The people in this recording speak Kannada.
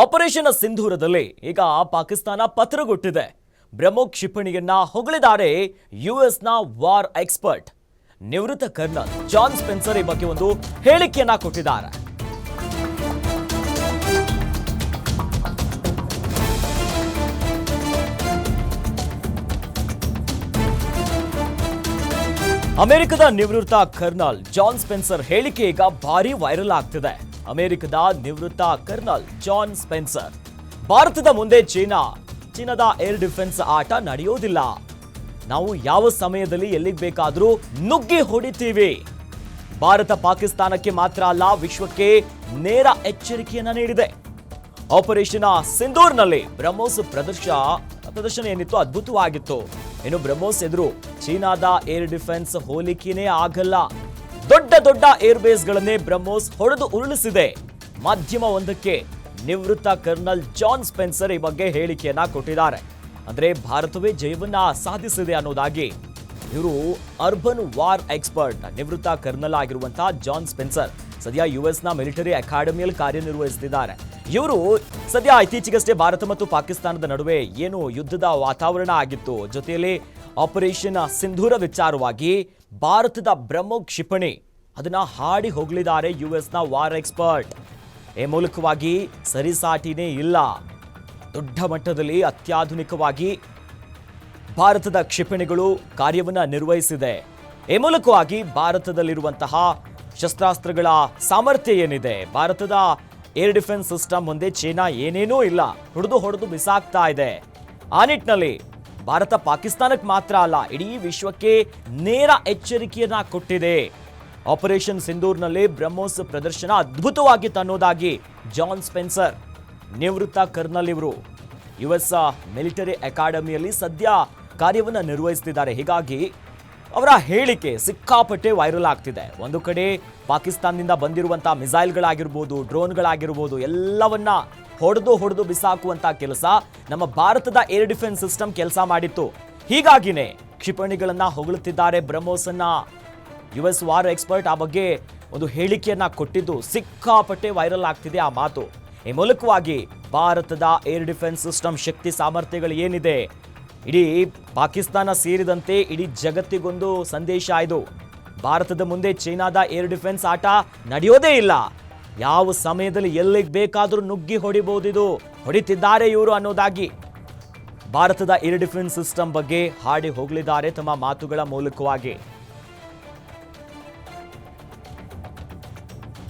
ಆಪರೇಷನ್ ಸಿಂಧೂರದಲ್ಲಿ ಈಗ ಪಾಕಿಸ್ತಾನ ಪತ್ರಗೊಟ್ಟಿದೆ. ಬ್ರಹ್ಮ ಕ್ಷಿಪಣಿಯನ್ನ ಹೊಗಳಿದ್ದಾರೆ ಯುಎಸ್ನ ವಾರ್ ಎಕ್ಸ್ಪರ್ಟ್. ನಿವೃತ್ತ ಕರ್ನಲ್ ಜಾನ್ ಸ್ಪೆನ್ಸರ್ ಈ ಬಗ್ಗೆ ಒಂದು ಹೇಳಿಕೆಯನ್ನ ಕೊಟ್ಟಿದ್ದಾರೆ. ಅಮೆರಿಕದ ನಿವೃತ್ತ ಕರ್ನಲ್ ಜಾನ್ ಸ್ಪೆನ್ಸರ್ ಹೇಳಿಕೆ ಈಗ ಭಾರಿ ವೈರಲ್ ಆಗ್ತಿದೆ. ಅಮೆರಿಕದ ನಿವೃತ್ತ ಕರ್ನಲ್ ಜಾನ್ ಸ್ಪೆನ್ಸರ್. ಭಾರತದ ಮುಂದೆ ಚೀನಾ, ಚೀನಾದ ಏರ್ ಡಿಫೆನ್ಸ್ ಆಟ ನಡೆಯೋದಿಲ್ಲ ನಾವು ಯಾವ ಸಮಯದಲ್ಲಿ ಎಲ್ಲಿಗೆ ಬೇಕಾದರೂ ನುಗ್ಗಿ ಹೊಡಿತೀವಿ. ಭಾರತ ಪಾಕಿಸ್ತಾನಕ್ಕೆ ಮಾತ್ರ ಅಲ್ಲ, ವಿಶ್ವಕ್ಕೆ ನೇರ ಎಚ್ಚರಿಕೆಯನ್ನ ನೀಡಿದೆ. ಆಪರೇಷನ್ ಸಿಂಧೂರ್ನಲ್ಲಿ ಬ್ರಹ್ಮೋಸ್ ಪ್ರದರ್ಶ ಪ್ರದರ್ಶನ ಏನಿತ್ತು ಅದ್ಭುತವಾಗಿತ್ತು. ಇನ್ನು ಬ್ರಹ್ಮೋಸ್ ಎದುರು ಚೀನಾದ ಏರ್ ಡಿಫೆನ್ಸ್ ಹೋಲಿಕೆಯೇ ಆಗಲ್ಲ. ದೊಡ್ಡ ದೊಡ್ಡ ಏರ್ ಬೇಸ್ಗಳನ್ನೇ ಬ್ರಹ್ಮೋಸ್ ಹೊಡೆದು ಉರುಳಿಸಿದೆ. ಮಾಧ್ಯಮ ಒಂದಕ್ಕೆ ನಿವೃತ್ತ ಕರ್ನಲ್ ಜಾನ್ ಸ್ಪೆನ್ಸರ್ ಈ ಬಗ್ಗೆ ಹೇಳಿಕೆಯನ್ನ ಕೊಟ್ಟಿದ್ದಾರೆ. ಅಂದ್ರೆ ಭಾರತವೇ ಜಯವನ್ನ ಸಾಧಿಸಿದೆ ಅನ್ನೋದಾಗಿ. ಇವರು ಅರ್ಬನ್ ವಾರ್ ಎಕ್ಸ್ಪರ್ಟ್, ನಿವೃತ್ತ ಕರ್ನಲ್ ಆಗಿರುವಂತಹ ಜಾನ್ ಸ್ಪೆನ್ಸರ್ ಸದ್ಯ ಯುಎಸ್ನ ಮಿಲಿಟರಿ ಅಕಾಡೆಮಿಯಲ್ಲಿ ಕಾರ್ಯನಿರ್ವಹಿಸುತ್ತಿದ್ದಾರೆ ಇವರು ಸದ್ಯ ಇತ್ತೀಚೆಗಷ್ಟೇ ಭಾರತ ಮತ್ತು ಪಾಕಿಸ್ತಾನದ ನಡುವೆ ಏನು ಯುದ್ಧದ ವಾತಾವರಣ ಆಗಿತ್ತು, ಜೊತೆಯಲ್ಲಿ ಆಪರೇಷನ್ ಸಿಂಧೂರ ವಿಚಾರವಾಗಿ ಭಾರತದ ಬ್ರಹ್ಮೋ ಕ್ಷಿಪಣಿ ಅದನ್ನ ಹಾಡಿ ಹೋಗಲಿದ್ದಾರೆ ನ ವಾರ್ ಎಕ್ಸ್ಪರ್ಟ್ ಈ ಮೂಲಕವಾಗಿ ಸರಿಸಾಟಿನೇ ಇಲ್ಲ. ದೊಡ್ಡ ಮಟ್ಟದಲ್ಲಿ ಅತ್ಯಾಧುನಿಕವಾಗಿ ಭಾರತದ ಕ್ಷಿಪಣಿಗಳು ಕಾರ್ಯವನ್ನು ನಿರ್ವಹಿಸಿದೆ. ಈ ಮೂಲಕವಾಗಿ ಭಾರತದಲ್ಲಿರುವಂತಹ ಶಸ್ತ್ರಾಸ್ತ್ರಗಳ ಸಾಮರ್ಥ್ಯ ಏನಿದೆ? ಭಾರತದ ಏರ್ ಡಿಫೆನ್ಸ್ ಸಿಸ್ಟಮ್ ಮುಂದೆ ಚೀನಾ ಏನೇನೂ ಇಲ್ಲ. ಹೊಡೆದು ಹೊಡೆದು ಬಿಸಾಕ್ತಾ ಇದೆ. ಆ ನಿಟ್ಟಿನಲ್ಲಿ ಭಾರತ ಪಾಕಿಸ್ತಾನಕ್ಕೆ ಮಾತ್ರ ಅಲ್ಲ, ಇಡೀ ವಿಶ್ವಕ್ಕೆ ನೇರ ಎಚ್ಚರಿಕೆಯನ್ನ ಕೊಟ್ಟಿದೆ. ಆಪರೇಷನ್ ಸಿಂಧೂರ್ನಲ್ಲಿ ಬ್ರಹ್ಮೋಸ್ ಪ್ರದರ್ಶನ ಅದ್ಭುತವಾಗಿತ್ತು ಅನ್ನೋದಾಗಿ ಜಾನ್ ಸ್ಪೆನ್ಸರ್, ನಿವೃತ್ತ ಕರ್ನಲ್ ಇವರು. ಯು ಎಸ್ ಮಿಲಿಟರಿ ಅಕಾಡೆಮಿಯಲ್ಲಿ ಸದ್ಯ ಕಾರ್ಯವನ್ನು ನಿರ್ವಹಿಸ್ತಿದ್ದಾರೆ. ಹೀಗಾಗಿ ಅವರ ಹೇಳಿಕೆ ಸಿಕ್ಕಾಪಟ್ಟೆ ವೈರಲ್ ಆಗ್ತಿದೆ. ಒಂದು ಕಡೆ ಪಾಕಿಸ್ತಾನದಿಂದ ಬಂದಿರುವಂಥ ಮಿಸೈಲ್ಗಳಾಗಿರ್ಬೋದು, ಡ್ರೋನ್ಗಳಾಗಿರ್ಬೋದು, ಎಲ್ಲವನ್ನ ಹೊಡೆದು ಹೊಡೆದು ಬಿಸಾಕುವಂಥ ಕೆಲಸ ನಮ್ಮ ಭಾರತದ ಏರ್ ಡಿಫೆನ್ಸ್ ಸಿಸ್ಟಮ್ ಕೆಲಸ ಮಾಡಿತ್ತು. ಹೀಗಾಗಿನೇ ಕ್ಷಿಪಣಿಗಳನ್ನು ಹೊಗಳುತ್ತಿದ್ದಾರೆ ಬ್ರಹ್ಮೋಸನ್ನ ಯು ಎಸ್ ವಾರ್ ಎಕ್ಸ್ಪರ್ಟ್ ಆ ಬಗ್ಗೆ ಒಂದು ಹೇಳಿಕೆಯನ್ನ ಕೊಟ್ಟಿದ್ದು ಸಿಕ್ಕಾಪಟ್ಟೆ ವೈರಲ್ ಆಗ್ತಿದೆ ಆ ಮಾತು. ಈ ಮೂಲಕವಾಗಿ ಭಾರತದ ಏರ್ ಡಿಫೆನ್ಸ್ ಸಿಸ್ಟಮ್ ಶಕ್ತಿ ಸಾಮರ್ಥ್ಯಗಳು ಏನಿದೆ? ಇಡೀ ಪಾಕಿಸ್ತಾನ ಸೇರಿದಂತೆ ಇಡೀ ಜಗತ್ತಿಗೊಂದು ಸಂದೇಶ ಆಯಿತು ಭಾರತದ ಮುಂದೆ ಚೈನಾದ ಏರ್ ಡಿಫೆನ್ಸ್ ಆಟ ನಡೆಯೋದೇ ಇಲ್ಲ. ಯಾವ ಸಮಯದಲ್ಲಿ ಎಲ್ಲಿಗೆ ಬೇಕಾದರೂ ನುಗ್ಗಿ ಹೊಡಿಬಹುದಿದು ಹೊಡಿತಿದ್ದಾರೆ ಇವರು ಅನ್ನೋದಾಗಿ. ಭಾರತದ ಏರ್ ಡಿಫೆನ್ಸ್ ಸಿಸ್ಟಮ್ ಬಗ್ಗೆ ಹಾಡಿ ಹೋಗಲಿದ್ದಾರೆ ತಮ್ಮ ಮಾತುಗಳ ಮೂಲಕವಾಗಿ.